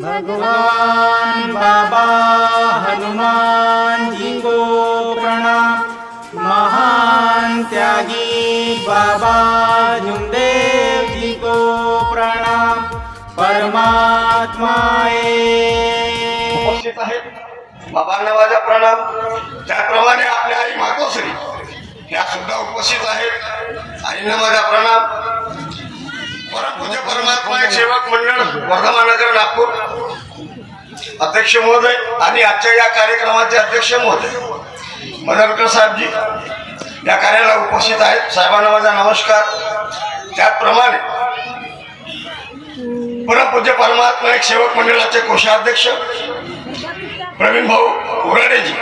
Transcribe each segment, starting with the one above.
भगवान बाबा हनुमान जी को प्रणाम। महान त्यागी बाबा झुमदेव जी को प्रणाम। परमात्मा उपस्थित आहेत. बाबांना माझा प्रणाम. त्याप्रमाणे आपल्या आई मातोश्री. ह्या सुद्धा उपस्थित आहेत. आईंना माझा प्रणाम. परमपूज्य परमात्मा एक सेवक मंडळ वर्धमान नागपूर. अध्यक्ष महोदय आणि आजच्या या कार्यक्रमाचे अध्यक्ष महोदय. मनरकर साहेबजी या कार्याला उपस्थित आहेत. साहेबांना माझा नमस्कार. त्याचप्रमाणे परमपूज्य परमात्मा एक सेवक मंडळाचे कोषाध्यक्ष प्रवीण भाऊ उराडेजी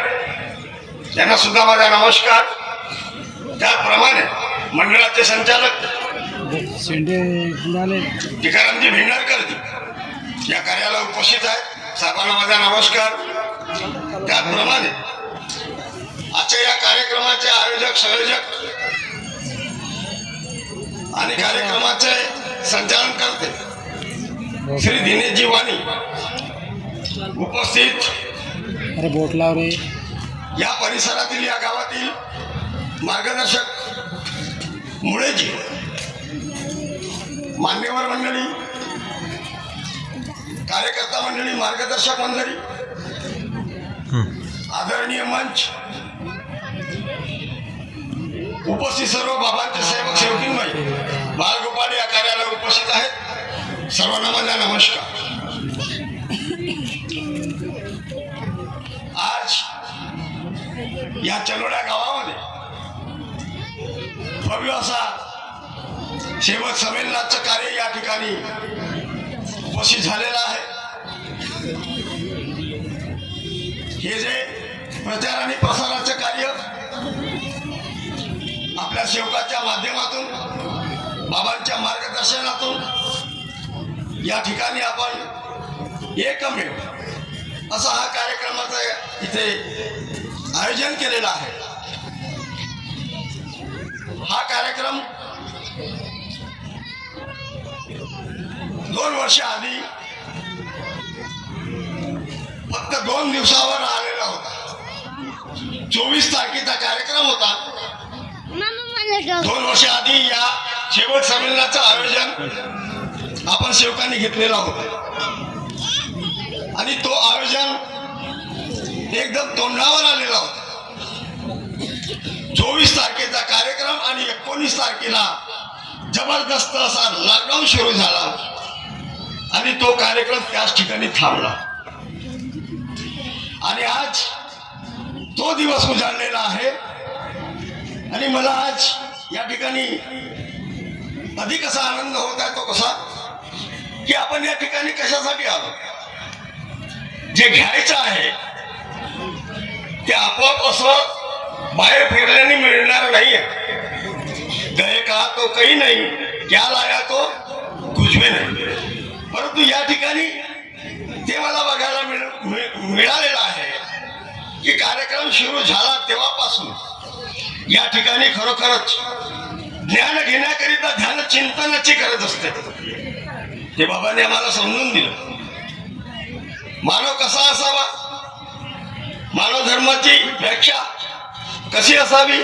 यांना सुद्धा माझा नमस्कार. त्याचप्रमाणे मंडळाचे संचालक शेंडे बुडाले टिकारामजी भिंडारकरजी या कार्याला उपस्थित आहेत. साहेबांना माझा नमस्कार. त्याचप्रमाणे आजच्या या कार्यक्रमाचे आयोजक संयोजक आणि कार्यक्रमाचे संचालन करते श्री दिनेशजी वाणी उपस्थित अरे बोट लाव रे. या परिसरातील या गावातील मार्गदर्शक मुळेजी मान्यवर मंडळी कार्यकर्ता मंडळी मार्गदर्शक मंडळी आदरणीय मंच उपस्थित सर्व बाबांचे सेवक सेवकींबाई बाळगोपाळ या कार्याला उपस्थित आहेत. सर्वांना माझा नमस्कार. आज या चलोड्या गावामध्ये भव्य असा सेवक संमेलनाचं कार्य या ठिकाणी उपस्थित झालेलं आहे हे जे प्रचार आणि प्रसाराचं कार्य आपल्या सेवकाच्या माध्यमातून बाबांच्या मार्गदर्शनातून या ठिकाणी आपण एकमेव असा हा कार्यक्रमाचं इथे आयोजन केलेलं आहे. हा कार्यक्रम दोन वर्ष आधी फक्त दोन दिवसावर आलेला होता. चोवीस तारखेचा कार्यक्रम होता. दोन वर्ष आधी या शेवट संमेलनाचं आयोजन आपण सेवकांनी घेतलेला होता. आणि तो आयोजन एकदम तोंडावर आलेला होता. चोवीस तारखेचा कार्यक्रम आणि एकोणीस तारखेला जबरदस्त असा लॉकडाऊन सुरू झाला. आणि तो कार्यक्रम त्याच ठिकाणी थांबला. आणि आज तो दिवस उजाडलेला आहे. आणि मला आज या ठिकाणी अधिक असा आनंद होत आहे तो कसा? की आपण या ठिकाणी कशासाठी आलो? जे घ्यायचं आहे ते आपोआप असं बाहेर फिरल्याने मिळणार नाहीये. गए का तो काही नाही क्या लाया तो कुछ भी नाही. परंतु या ठिकाणी ते मला बघायला मिळ- मिळालेलं आहे की कार्यक्रम सुरू झाला तेव्हापासून. या ठिकाणी खरोखरच ज्ञान घेण्याकरिता ध्यान चिंतनाची गरज असते. ते बाबांनी आम्हाला समजून दिलं. मानव कसा असावा? मानव धर्माची व्याख्या कशी असावी?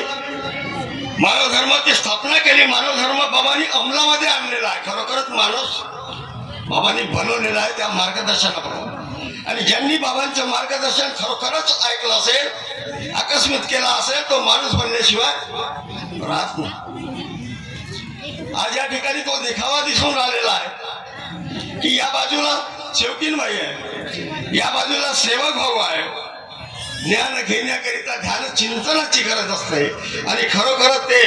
मानव धर्माची स्थापना केली मानव धर्म बाबांनी अंमलामध्ये आणलेला आहे. खरोखरच माणूस बाबांनी बनवलेला आहे त्या मार्गदर्शनाप्रमाणे आणि ज्यांनी बाबांचं मार्गदर्शन खरोखरच ऐकलं असेल आकस्मित केला असेल तो माणूस बनल्याशिवाय राहत नाही. आज या ठिकाणी तो देखावा दिसून राहिलेला आहे की या बाजूला शेवकीनबाई आहे. या बाजूला सेवक भाऊ आहे. ज्ञान घेण्याकरिता ध्यान चिंतनाची गरज असते. आणि खरोखर ते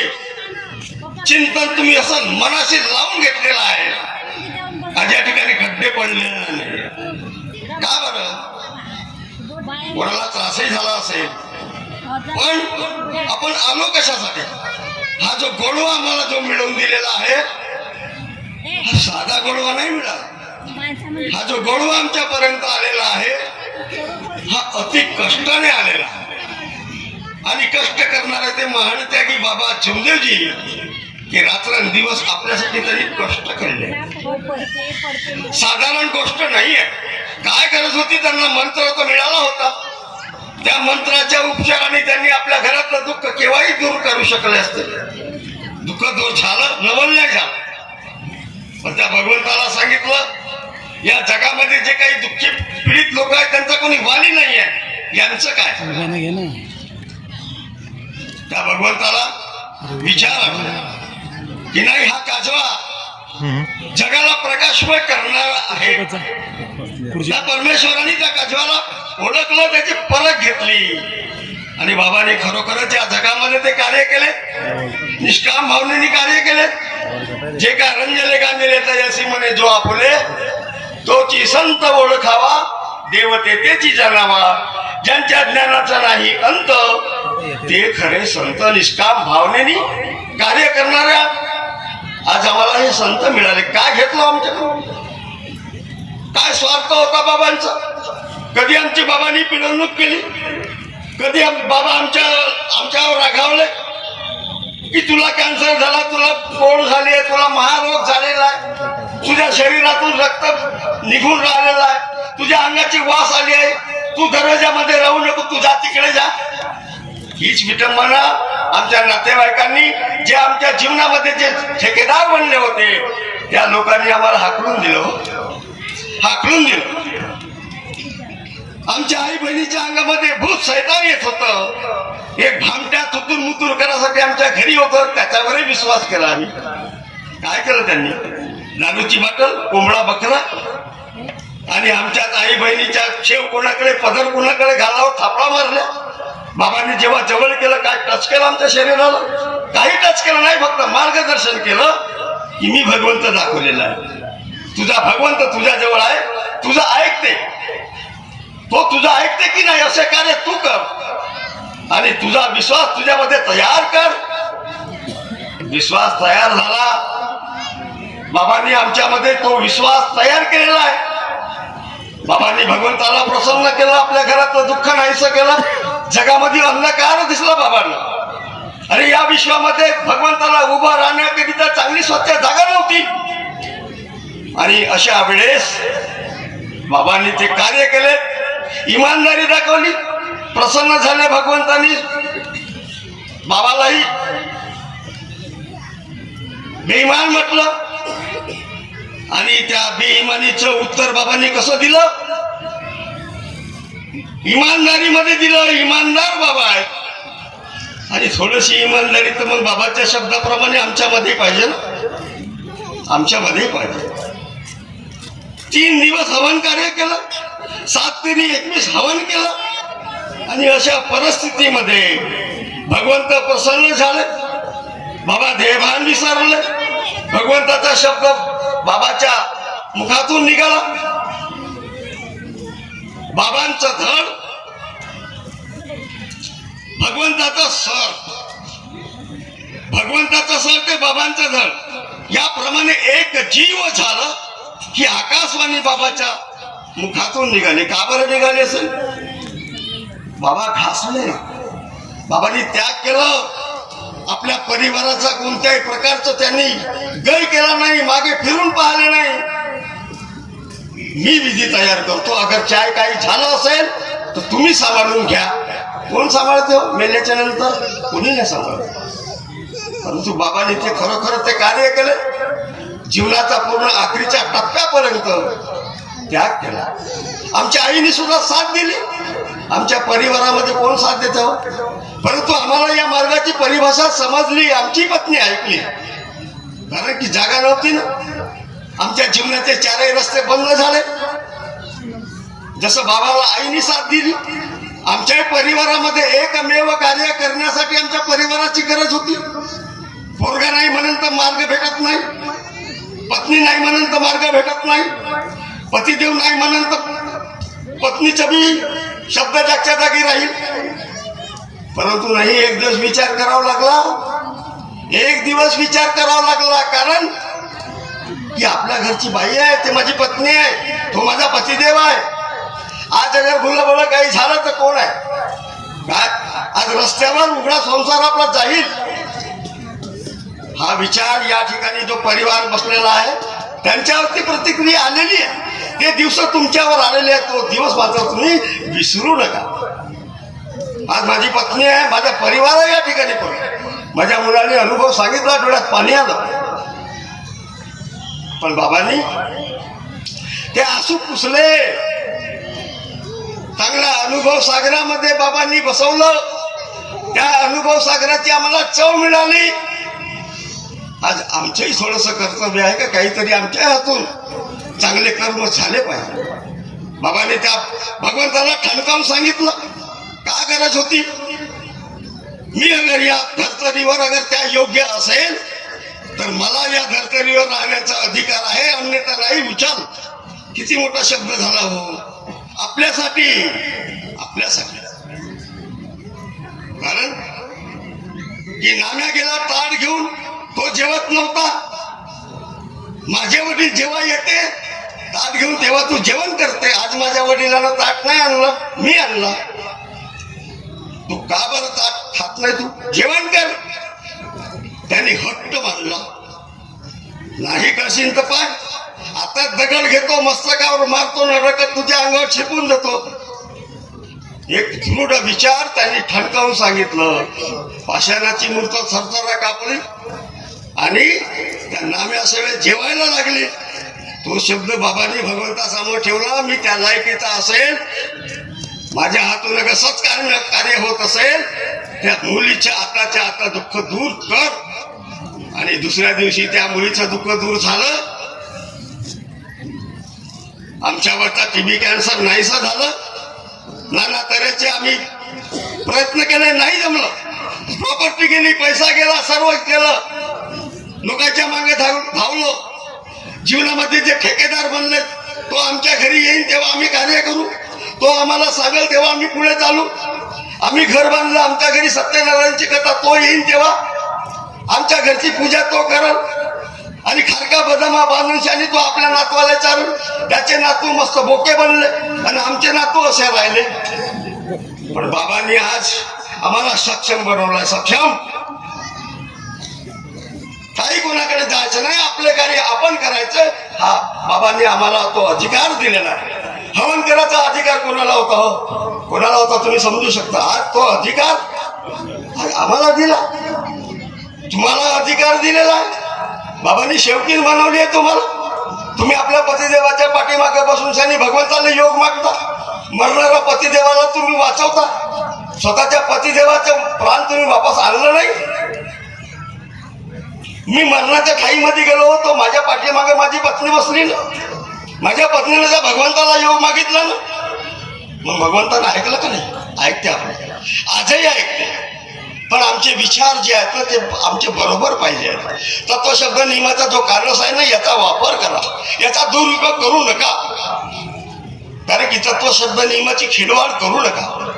चिंतन तुम्ही असं मनाशी लावून घेतलेलं आहे. माझ्या ठिकाणी खड्डे पडले नाही. का बरं? कोणाला त्रासही झाला असेल. पण आपण आलो कशासाठी? हा जो गोडवा आम्हाला जो मिळवून दिलेला आहे हा साधा गोडवा नाही मिळाला. हा जो गोडवा आमच्यापर्यंत आलेला आहे हा अति कष्टाने आलेला आणि कष्ट करणारे ते महान त्यागी बाबा चिमदेवजी की रात्रंदिवस आपल्यासाठी तरी कष्ट केले साधारण गोष्ट नाही आहे गरज होती त्यांना मंत्र तर मिळाला होता. त्या मंत्राच्या उपचाराने त्यांनी आपल्या घरातलं दुःख केव्हाही दूर करू शकले असते. दुःख दूर झालं नवल नाही झालं. पण त्या भगवंताला सांगितलं या जगामध्ये जे काही दुःखी पीडित लोक आहेत त्यांचा कोणी वाली नाही आहे यांचं काय? त्या भगवंताला विचार की नाही हा काजवा जगाला प्रकाशमय करणार आहे. त्या परमेश्वराने त्या काजवाला ओळखलं त्याची परख घेतली. आणि बाबाने खरोखरच या जगामध्ये ते कार्य केले. निष्काम भावनेने कार्य केले. जे काय रंजले गांजले तयासी म्हणे जो आपुले तोची संत ओळखावा देवते तेची जाणावा ज्यांच्या ज्ञानाचा नाही अंत ते खरे संत निष्काम भावनेने कार्य करणाऱ्या आज आम्हाला हे संत मिळाले. काय घेतलं आमच्याकडून? काय स्वार्थ होता बाबांचा? कधी आमची बाबांनी पिळवणूक केली? कधी आम- बाबा आमच्या आमच्यावर रागावले? की तुला कॅन्सर झाला तुला पोळ झाली आहे तुला महारोग झालेला आहे. तुझ्या शरीरातून रक्त निघून राहिलेला आहे. तुझ्या अंगाची वास आली आहे. तू दरवाजामध्ये राहू नको तुझ्या तिकडे जा. हीच विटंबना आमच्या नातेवाईकांनी जे आमच्या जीवनामध्ये जे ठेकेदार बनले होते त्या लोकांनी आम्हाला हाकलून दिलं हो. हाकलून दिलं. आमच्या आई बहिणीच्या अंगामध्ये भूत सैतान येत होत. एक भामट्या तुतूर मुतूर करासाठी आमच्या घरी होत त्याच्यावरही विश्वास केला आम्ही. काय केलं त्यांनी? दारूची बाटल कोंबडा बकरा आणि आमच्या आई बहिणीच्या शेव कोणाकडे पदर कोणाकडे घालावर थापडा मारल्या. बाबांनी जेव्हा जवळ केलं काय टच केलं आमच्या शरीराला? काही टच केलं नाही फक्त मार्गदर्शन केलं की मी भगवंत दाखवलेला आहे. तुझा भगवंत तुझ्या जवळ आहे तुझं ऐकते. तो तुझा ऐकते की नाही असे कार्य तू कर. आणि तुझा विश्वास तुझ्यामध्ये तयार कर. विश्वास तयार झाला. बाबांनी आमच्यामध्ये तो विश्वास तयार केलेला आहे. बाबांनी भगवंताला प्रसन्न केलं आपल्या घरातलं दुःख नाहीसं केलं. जगामध्ये अंधकार दिसला बाबांना. अरे या विश्वामध्ये भगवंताला उभं राहण्याकरिता चांगली स्वच्छ जागा नव्हती. आणि अशा वेळेस बाबांनी ते कार्य केले. इमानदारी दाखवली. प्रसन्न झाले भगवंतांनी. बाबालाही बेईमान म्हटलं. आणि त्या बेईमानीचं उत्तर बाबांनी कसं दिलं? इमानदारीमध्ये दिलं इमानदार बाबा आहेत. आणि थोडीशी इमानदारी तर मग बाबाच्या शब्दाप्रमाणे आमच्यामध्ये पाहिजे ना. आमच्यामध्ये पाहिजे. तीन दिवस हवन कार्य केलं सात तिने एकवीस हवन केलं आणि अशा परिस्थितीमध्ये भगवंत प्रसन्न झाले. बाबा देहभान विसरले. भगवंताचा शब्द बाबाच्या मुखातून निघाला. बाबांचं धड भगवंताचं सर. भगवंताचं सर ते बाबांचं धड याप्रमाणे एक जीव झालं की आकाशवाणी बाबाच्या मुखातून निघाले. का बरं निघाले असेल? बाबा घासले. बाबांनी त्याग केलं. आपल्या परिवाराचा कोणत्याही प्रकारचं त्यांनी गय केला नाही मागे फिरून पाहिले नाही. मी विधी तयार करतो. अगर चाय काही झालं असेल तर तुम्ही सांभाळून घ्या. कोण सांभाळतो? मेल्याच्या नंतर कोणी नाही सांभाळत. परंतु बाबांनी ते खरोखर ते कार्य केले. जीवनाचा पूर्ण आखरीच्या टप्प्यापर्यंत त्याग केला. आमच्या आईने सुद्धा साथ दिली. आमच्या परिवारामध्ये कोण साथ देत? परंतु आम्हाला या मार्गाची परिभाषा समजली आमची पत्नी ऐकली. कारण की जागा नव्हती ना. आमच्या जीवनाचे चारही रस्ते बंद झाले. जसं बाबाला आईने साथ दिली आमच्या परिवारामध्ये एकमेव कार्य करण्यासाठी आमच्या परिवाराची गरज होती. पोरगा नाही म्हणून तर मार्ग भेटत नाही. पत्नी नाही म्हणून तर मार्ग भेटत नाही. पतिदेव नाही म्हणून तर पत्नीचा बी शब्द जागच्या जागी राहील. परंतु नाही एक दिवस विचार करावा लागला. एक दिवस विचार करावा लागला कारण की आपल्या घरची बाई आहे ते माझी पत्नी आहे तो माझा पतिदेव आहे. आज अगर भुलं बोला काही झालं तर कोण आहे? काय आज रस्त्यावर उघडा संसार आपला जाईल. हा विचार या ठिकाणी जो परिवार बसलेला आहे त्यांच्यावरती प्रतिक्रिया आलेली आहे. ते दिवस तुमच्यावर आलेले आहेत तो दिवस मात्र तुम्ही विसरू नका. आज माझी पत्नी आहे माझा परिवार आहे या ठिकाणी पण माझ्या मुलाने अनुभव सांगितला डोळ्यात पाणी आलं. पण बाबांनी ते आसू पुसले. चांगला अनुभव सागरामध्ये बाबांनी बसवलं. त्या अनुभव सागराची आम्हाला चव मिळाली. आज आमचंही थोडस कर्तव्य आहे का? काहीतरी आमच्या हातून चांगले कर्म झाले पाहिजे. बाबाने त्या भगवंताला ठणकावून सांगितलं. का गरज होती? मी अगर या धर्तरीवर अगर त्या योग्य असेल तर मला या धर्तरीवर राहण्याचा अधिकार आहे अन्यथा नाही विचार किती मोठा शब्द झाला हो. आपल्यासाठी आपल्यासाठी. कारण की नाम्या गेला ताट घेऊन तो जेवत नव्हता. माझे वडील जेव्हा येते ताट घेऊन तेव्हा तू जेवण करते. आज माझ्या वडिलांना ताट नाही आणलं मी आणलं. तू का बरं ताट खात नाही तू? जेवण कर. त्यांनी हट्ट बांधला. नाही करशील तर पाय. आता दगड घेतो मस्तकावर मारतो नरकत तुझ्या अंगावर छिपून जातो एक दृढ विचार त्यांनी ठणकावून सांगितलं. पाषाणाची मूर्त सरसरा कापली आणि त्या नाम्या सगळे जेवायला लागले. तो शब्द बाबांनी भगवंतासमोर ठेवला मी त्या लायकीचा असेल माझ्या हातून कसंच कार्य कार्य होत असेल त्या मुलीच्या आताच्या आता दुःख दूर कर. आणि दुसऱ्या दिवशी त्या मुलीचं दुःख दूर झालं. आमच्यावरचा टीबी कॅन्सर नाहीस झालं. नाना तऱ्हेचे आम्ही प्रयत्न केले नाही जमलं. प्रॉपर्टी गेली पैसा गेला सर्व केलं लोकांच्या मागे धावलो. जीवनामध्ये जे ठेकेदार बनले तो आमच्या घरी येईन तेव्हा आम्ही कार्य करू. तो आम्हाला सांगेल तेव्हा आम्ही पुढे चालू. आम्ही घर बांधलं आमच्या घरी सत्यनारायणची कथा तो येईन तेव्हा. आमच्या घरची पूजा तो करल. आणि खारका बदामा बांधून शानी तो आपल्या नातवाला चालू त्याचे नातू मस्त बोके बनले आणि आमचे नातू असे राहिले. पण बाबांनी आज आम्हाला सक्षम बनवलाय सक्षम. काही कोणाकडे जायचं नाही आपले कार्य आपण करायचं. हा बाबांनी आम्हाला तो अधिकार दिलेला आहे. हवन करायचा अधिकार कोणाला होता हो? कोणाला तुम्ही समजू शकता. आज तो अधिकार आम्हाला दिला. तुम्हाला अधिकार दिलेला आहे. बाबांनी शेवटी बनवली आहे तुम्हाला. तुम्ही आपल्या पतिदेवाच्या पाठीमागे बसून शनी भगवंताला योग मागता. मरणाऱ्या पतिदेवाला तुम्ही वाचवता. स्वतःच्या पतिदेवाचं प्राण तुम्ही वापस आणलं नाही. मी मरणाच्या खाईमध्ये गेलो होतो. माझ्या पाठीमागे माझी पत्नी बसली ना. माझ्या पत्नीने त्या भगवंताला योग मागितला ना. मग भगवंतानं ऐकलं का नाही? ऐकते आपण. आजही ऐकते. पण आमचे विचार जे आहेत ना ते आमचे बरोबर पाहिजे आहेत. तत्वशब्द नियमाचा जो कारणस आहे ना याचा वापर करा. याचा दुरुपयोग करू नका. कारण की तत्वशब्द नियमाची खिडवाड करू नका.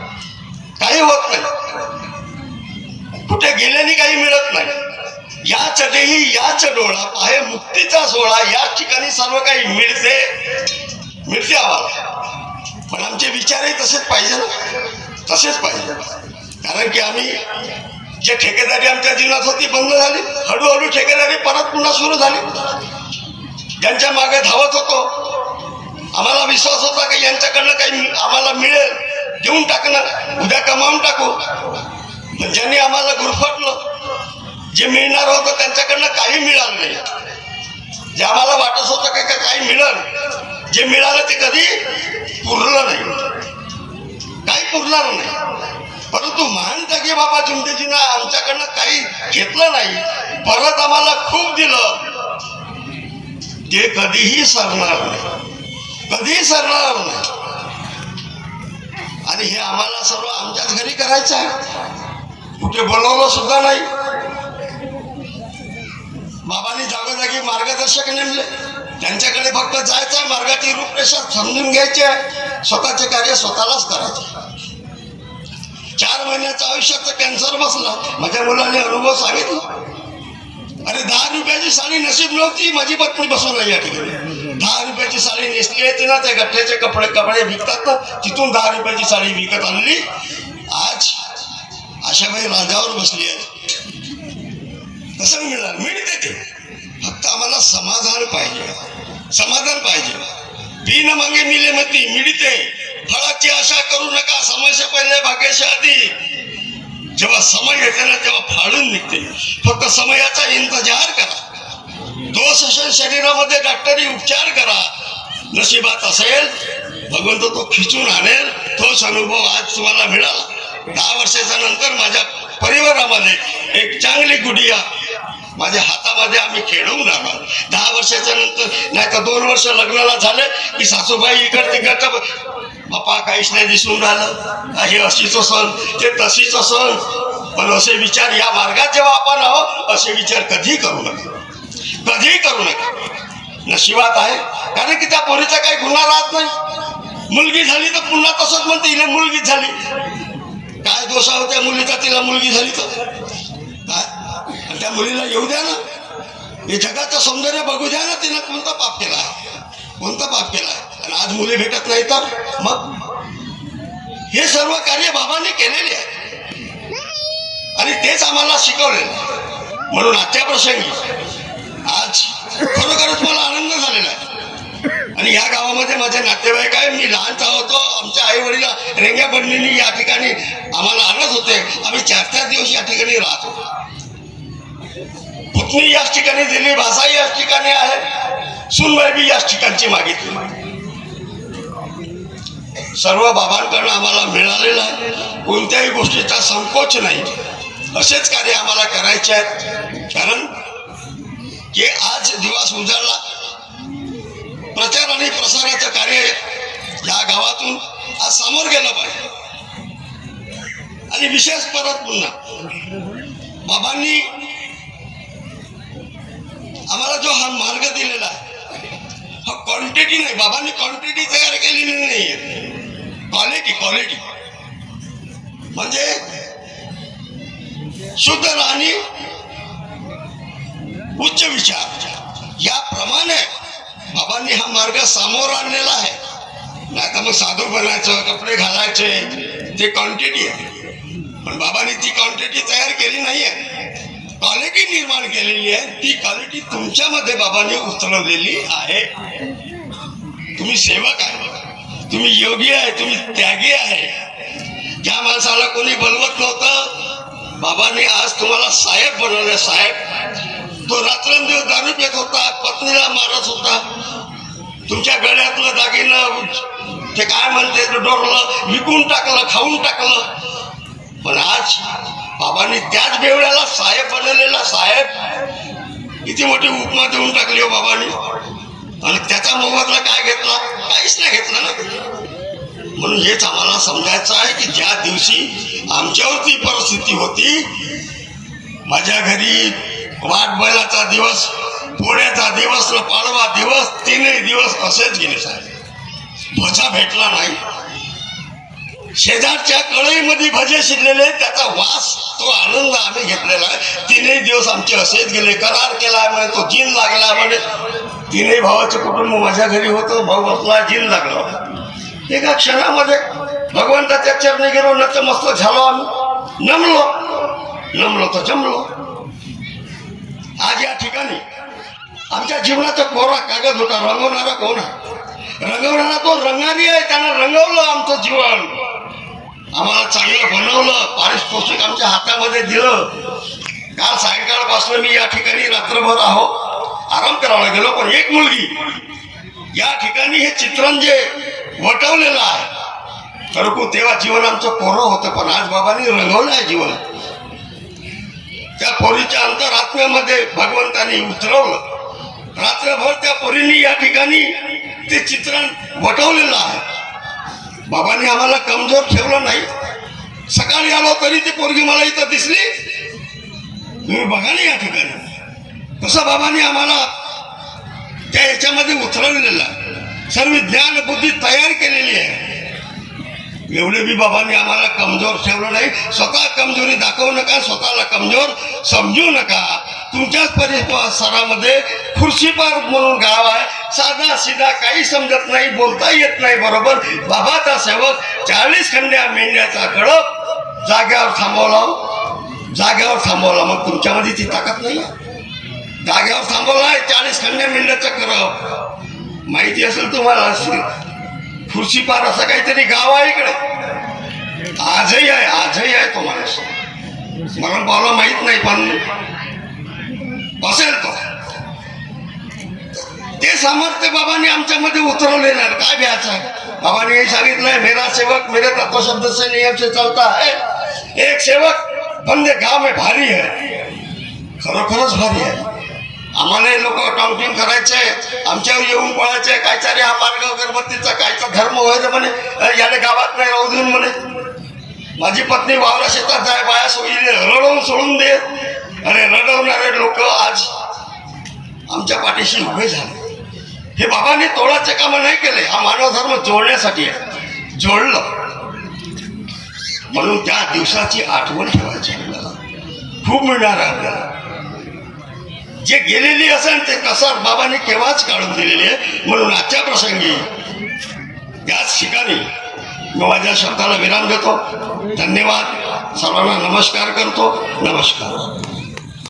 काही होत नाही. कुठे गेल्याने काही मिळत नाही. याच देही याच डोळा पाहे मुक्तीचा सोहळा. याच ठिकाणी सर्व काही मिळते. मिळते आम्हाला. पण आमचे विचारही तसेच पाहिजे ना. तसेच पाहिजे. कारण की आम्ही जे ठेकेदारी आमच्या जिल्ह्यात होती बंद झाली. हळूहळू ठेकेदारी परत पुन्हा सुरू झाली. ज्यांच्या मागे धावत होतो आम्हाला विश्वास होता की यांच्याकडनं काही आम्हाला मिळेल देऊन टाकणार उद्या कमावून टाकू. पण ज्यांनी आम्हाला गुरफटलं जे मिळणार होतं त्यांच्याकडनं काही मिळालं नाही. जे आम्हाला वाटत होतं की का- काही मिळेल जे मिळालं ते कधी पुरलं नाही. काही पुरणार नाही. परंतु महान जगे बाबा चिमटेजीनं आमच्याकडनं काही घेतलं नाही. परत आम्हाला खूप दिलं. ते कधीही सरणार नाही. कधीही सरणार नाही. आणि हे आम्हाला सर्व आमच्याच घरी करायचं आहे. कुठे बोलवलं सुद्धा नाही. बाबांनी जागोजागी मार्गदर्शक नेमले. त्यांच्याकडे फक्त जायचं मार्गाची रूपरेषा समजून घ्यायची आहे. स्वतःचे कार्य स्वतःलाच करायचे. चार महिन्याचं आयुष्याचं कॅन्सर बसला. माझ्या मुलाने अनुभव सांगितला. अरे दहा रुपयाची साडी नशीब नव्हती. माझी पत्नी बसवला या ठिकाणी. दहा रुपयाची साडी नेसली आहे ना ते गठ्ठ्याचे कपडे कपडे विकतात ना. तिथून दहा रुपयाची साडी विकत आणली. आज आशाबाई राजावर बसली आहे. तसं मिळणार मिळते ते. फक्त आम्हाला समाधान पाहिजे. समाधान पाहिजे. बिन मागे मिले मती मिळते. फळाची आशा करू नका समस्या पहिले भाग्याच्या आधी. जेव्हा समय येते ना तेव्हा फाळून निघते. फक्त समयाचा इंतजार करा. दोष असेल शरीरामध्ये डॉक्टरी उपचार करा. नशिबात असेल भगवंत तो खिचून आणेल. तोच अनुभव आज तुम्हाला मिळाला. दहा वर्षाच्या नंतर माझ्या परिवारामध्ये एक चांगली गुडिया माझ्या हातामध्ये आम्ही खेळवून राहणार दहा वर्षाच्या नंतर नाही तर दोन वर्ष लग्नाला झाले की सासूबाई इकड तिकडचं बापा काहीच नाही दिसून राहिलं. हे अशीच सण ते तशीच सण पण असे विचार या मार्गात जेव्हा आपण आहोत असे विचार कधी करू नका. कधीही करू नका. नशिबात आहे. कारण की त्या पोरीचा काही गुन्हा राहत नाही. मुलगी झाली तर पुन्हा तसंच म्हणते हिला मुलगीच झाली. काय दोषा होत्या मुलीचा? तिला मुलगी झाली तर. त्या मुलीला येऊ द्या ना. हे जगाचं सौंदर्य बघू द्या ना तिनं कोणता पाप केला आहे? कोणता पाप केला आहे? आणि आज मुली भेटत नाही तर? मग? हे सर्व कार्य बाबांनी केलेले आहे. आणि तेच आम्हाला शिकवले म्हणून आजच्या प्रसंगी आज खरोखरच मला आनंद झालेला आहे. आणि या गावामध्ये माझे नातेवाईक आहे मी लहानचा होतो आमच्या आई वडील रेंग्या बंडीनी या ठिकाणी आम्हाला आणत होते. आम्ही चार चार दिवस या ठिकाणी राहत होतो. पुतणी याच ठिकाणी दिली भाषा याच ठिकाणी आहे. सुनबाई बी याच ठिकाणची मागितली. सर्व बाबांकडनं आम्हाला मिळालेलं आहे. कोणत्याही गोष्टीचा संकोच नाही. असेच कार्य आम्हाला करायचे आहेत. कारण की आज दिवस उजाडला. प्रचार आणि प्रसाराचं कार्य या गावातून आज समोर गेलं पाहिजे. आणि विशेष परत पुन्हा बाबांनी आम्हाला जो हा मार्ग दिलेला आहे हा क्वांटिटी नाही बाबांनी क्वांटिटी तयार केलेली नाही क्वालिटी क्वालिटी म्हणजे शुद्ध आणि उच्च विचार. याप्रमाणे बाबांनी हा मार्ग समोर आणलेला आहे. नाही तर मग साधू बनायचं कपडे घालायचे ते क्वांटिटी आहे. पण बाबांनी ती क्वांटिटी तयार केली नाही आहे क्वालिटी निर्माण केलेली आहे. ती क्वालिटी तुमच्यामध्ये बाबांनी उतरवलेली आहे. तुम्ही सेवक आहे. तुम्ही योगी आहे. तुम्ही त्यागी आहे. ज्या माणसाला कोणी बनवत नव्हतं बाबांनी आज तुम्हाला साहेब बनवले साहेब. तो रात्रंदिवस दारू पेत होता पत्नीला मारत होता. तुमच्या गळ्यातलं दागिनं ते काय म्हणते डोरलं विकून टाकलं खाऊन टाकलं. त्याच बाबांनी त्याच बेवड्याला साहेब बनवलेला साहेब. किती मोठी उपमा देऊन टाकली हो बाबांनी. आणि त्याचा मोबदला काय घेतला? काहीच नाही घेतला ना. म्हणून हेच आम्हाला समजायचं आहे की ज्या दिवशी आमच्यावरती परिस्थिती होती माझ्या घरी वाट बैलाचा दिवस पोळ्याचा दिवस न पाडवा दिवस तीनही दिवस असेच गेले साहेब. भजा भेटला नाही. शेजारच्या कळईमध्ये भजे शिरलेले त्याचा वास तो आनंद आम्ही घेतलेला आहे. तीनही दिवस आमचे असेच गेले करार केला म्हणे तो जिन लागला म्हणे तीनही भावाचं कुटुंब माझ्या घरी होतं भाऊ आपला जिन लागला होता. एका क्षणामध्ये भगवंताच्या चरणी गेलो नतमस्त झालो आम्ही. नमलो नमलो तर जमलो. आज या ठिकाणी आमच्या जीवनाचा कोरा कागद होता रंगवणारा कोण आहे? रंगवणारा तो रंगारी आहे त्यानं रंगवलं आमचं जीवन. आम्हाला चांगलं बनवलं पारितोषिक आमच्या हातामध्ये दिलं. काल सायंकाळपासून मी या ठिकाणी रात्रभर आहो आराम करायला गेलो पण एक मुलगी या ठिकाणी हे चित्रण जे वटवलेलं आहे खरोखर तेव्हा जीवन आमचं कोरं होतं पण आज बाबांनी रंगवलं आहे जीवन. त्या पोरीच्या अंतरात्म्यामध्ये भगवंतानी उतरवलं. रात्रभर त्या पोरींनी या ठिकाणी ते चित्रण वटवलेलं आहे. बाबांनी आम्हाला कमजोर ठेवलं नाही. सकाळी आलो तरी ती पोरगी मला इथं दिसली. तुम्ही बघा ना या ठिकाणी. तसं बाबांनी आम्हाला त्या याच्यामध्ये उतरवलेलं. सर्व ज्ञान बुद्धी तयार केलेली आहे. एवढे बी बाबांनी आम्हाला कमजोर ठेवलं नाही. स्वतः कमजोरी दाखवू नका स्वतःला कमजोर समजू नका. तुमच्याच परिसरामध्ये खुर्शीपार म्हणून गाव आहे. साधा सीधा काही समजत नाही बोलता येत नाही बरोबर? बाबाचा सेवक चाळीस खंड्या मेंढ्याचा गळप जाग्यावर थांबवला हो. जाग्यावर थांबवला. मग तुमच्यामध्ये ती ताकद नाही जाग्यावर थांबवला आहे चाळीस खंड्या मेंढ्याचा करप माहिती असेल तुम्हाला खुर्शीपार असं काहीतरी गाव आहे इकडे. आजही आहे आजही आहे तो माणूस मला पावला माहीत नाही पण असेल तो. ते सामर्थ्य बाबांनी आमच्यामध्ये उतरवले नाही. काय भ्यायचं? आहे बाबांनी हे सांगितलंय मेरा सेवक मेरे तत्व शब्द से नियम से चलता है. एक सेवक बंदे गाव में भारी है खरोखरच भारी आहे. आम्हाला लोक टाउटिंग करायचे आमच्यावर येऊन पळायचे काहीतरी हा मार्ग अगरबत्तीचा कायचा धर्म व्हायचं म्हणे याने गावात नाही राहू देऊन म्हणे. माझी पत्नी वावरा शेतात जाय बाया सोयीने रडवून सोडून दे. अरे रडवणारे लोक आज आमच्या पाठीशी उभे झाले. हे बाबांनी तोडाचे कामं नाही केले. हा मानव धर्म जोडण्यासाठी आहे. जोडलं. म्हणून त्या दिवसाची आठवण ठेवायची आपल्याला. खूप मिळणार आहे आपल्याला. जे गेलेली असेल ते कसार बाबांनी केव्हाच काढून दिलेली आहे म्हणून आजच्या प्रसंगी त्याच ठिकाणी मी माझ्या शब्दाला विराम देतो. धन्यवाद. सर्वांना नमस्कार करतो. नमस्कार.